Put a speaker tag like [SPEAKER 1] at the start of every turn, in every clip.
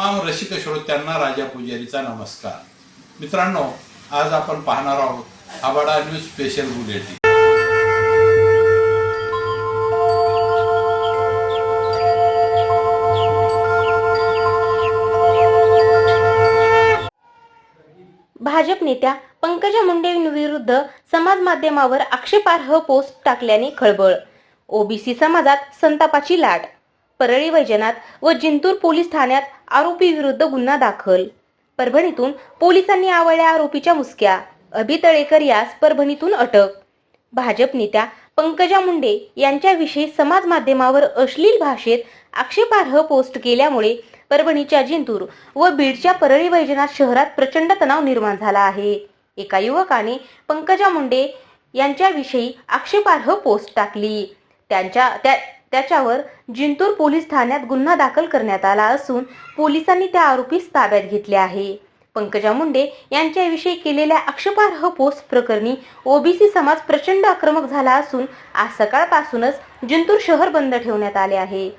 [SPEAKER 1] रसिक श्रोत्यांना राजा पुजारीचा नमस्कार. मित्रांनो आज आपण पाहणार आहोत आबाडा न्यूज स्पेशल बुलेटिन.
[SPEAKER 2] भाजप नेत्या पंकजा मुंडे विरुद्ध समाज माध्यमावर आक्षेपार्ह पोस्ट टाकल्याने खळबळ. ओबीसी समाजात संतापाची लाट परळी वैजनाथ व जिंतूर पोलीस ठाण्यात आरोपी विरुद्ध गुन्हा दाखल. परभणीतून पोलिसांनी आवळल्या आरोपीच्या मुसक्या. अभितळेकर यास परभणीतून अटक. भाजप नेत्या पंकजा मुंडे यांच्याविषयी समाज माध्यमावर अश्लील भाषेत आक्षेपार्ह पोस्ट केल्यामुळे परभणीच्या जिंतूर व बीडच्या परळी वैजनाथ शहरात प्रचंड तणाव निर्माण झाला आहे. एका युवकाने पंकजा मुंडे यांच्याविषयी आक्षेपार्ह पोस्ट टाकली. त्यांच्या त्या त्याच्यावर जिंतूर पोलीस ठाण्यात गुन्हा दाखल करण्यात आला असून पोलिसांनी त्या आरोपीस ताब्यात घेतले आहे. पंकजा मुंडे यांच्याविषयी केलेल्या आक्षेपार्ह पोस्ट प्रकरणी ओबीसी समाज प्रचंड आक्रमक झाला असून आज सकाळपासूनच जिंतूर शहर बंद ठेवण्यात आले आहे.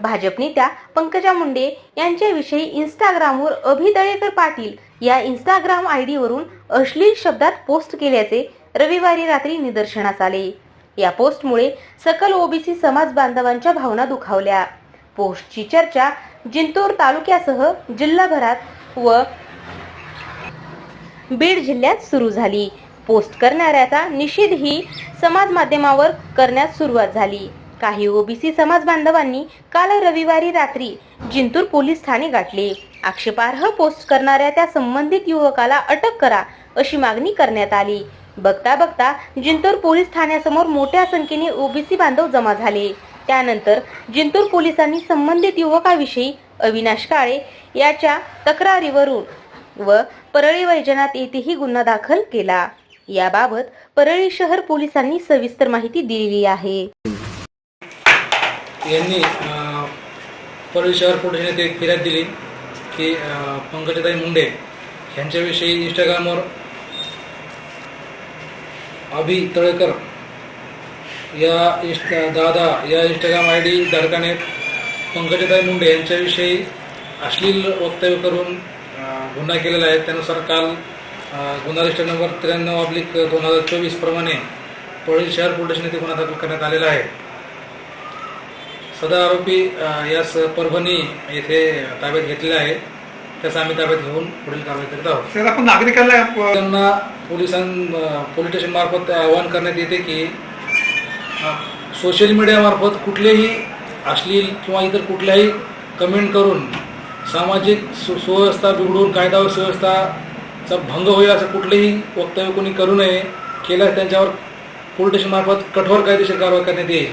[SPEAKER 2] भाजप नेत्या पंकजा मुंडे यांच्याविषयी इंस्टाग्रामवर अभिदळेकर पाटील या इंस्टाग्राम आय वरून अश्लील शब्दात पोस्ट केल्याचे रविवारी रात्री निदर्शनास आले. या पोस्टमुळे सकल ओबीसी समाज बांधवांच्या भावना दुखावल्या. पोस्टची चर्चा जिंतूर तालुक्यासह जिल्हाभरात व बीड जिल्ह्यात सुरू झाली. पोस्ट करणाऱ्याचा निषेध ही समाज माध्यमावर करण्यास सुरुवात झाली. काही ओबीसी समाज बांधवांनी काल रविवारी रात्री जिंतूर पोलीस ठाणे गाठले. आक्षेपार्ह पोस्ट करणाऱ्या त्या संबंधित युवकाला अटक करा अशी मागणी करण्यात आली. बघता बघता जिंतूर पोलीस ठाण्यासमोर मोठ्या संख्येने ओबीसी बांधव जमा झाले. त्यानंतर जिंतूर पोलिसांनी संबंधित युवकाविषयी अविनाश काळे याच्या तक्रारीवरून व परळी वैजनाथ येथेही गुन्हा दाखल केला. याबाबत परळी शहर पोलिसांनी सविस्तर माहिती दिलेली आहे.
[SPEAKER 3] यांनी परळी शहर पोलीस येथे एक फिर्याद दिली की पंकजताई मुंडे यांच्याविषयी इंस्टाग्रामवर अभि तळेकर या इन्स्ट दादा या इंस्टाग्राम आय डी धारकाने पंकजताई मुंडे यांच्याविषयी अश्लील वक्तव्य करून गुन्हा केलेला आहे. त्यानुसार काल गुन्हा रजिस्टर नंबर त्र्याण्णव अब्लिक दोन हजार चोवीस प्रमाणे परळी शहर पोलीस ठाण्यात येथे गुन्हा दाखल करण्यात आलेला आहे. सदर आरोपी यास परभणी येथे ताब्यात घेतलेला आहे त्याचा आम्ही ताब्यात घेऊन पुढील कारवाई करीत आहोत.
[SPEAKER 4] सर आपण नागरिकांना
[SPEAKER 3] त्यांना पोलिसां पोलीस स्टेशन मार्फत आवाहन करण्यात येते की सोशल मीडियामार्फत कुठलेही अश्लील किंवा इतर कुठल्याही कमेंट करून सामाजिक सु सुव्यवस्था बिघडून कायदा व सुव्यवस्थाचा भंग होईल असं कुठलेही वक्तव्य कोणी करू नये केल्यास त्यांच्यावर पोलीस स्टेशन मार्फत कठोर कायदेशीर कारवाई करण्यात येईल.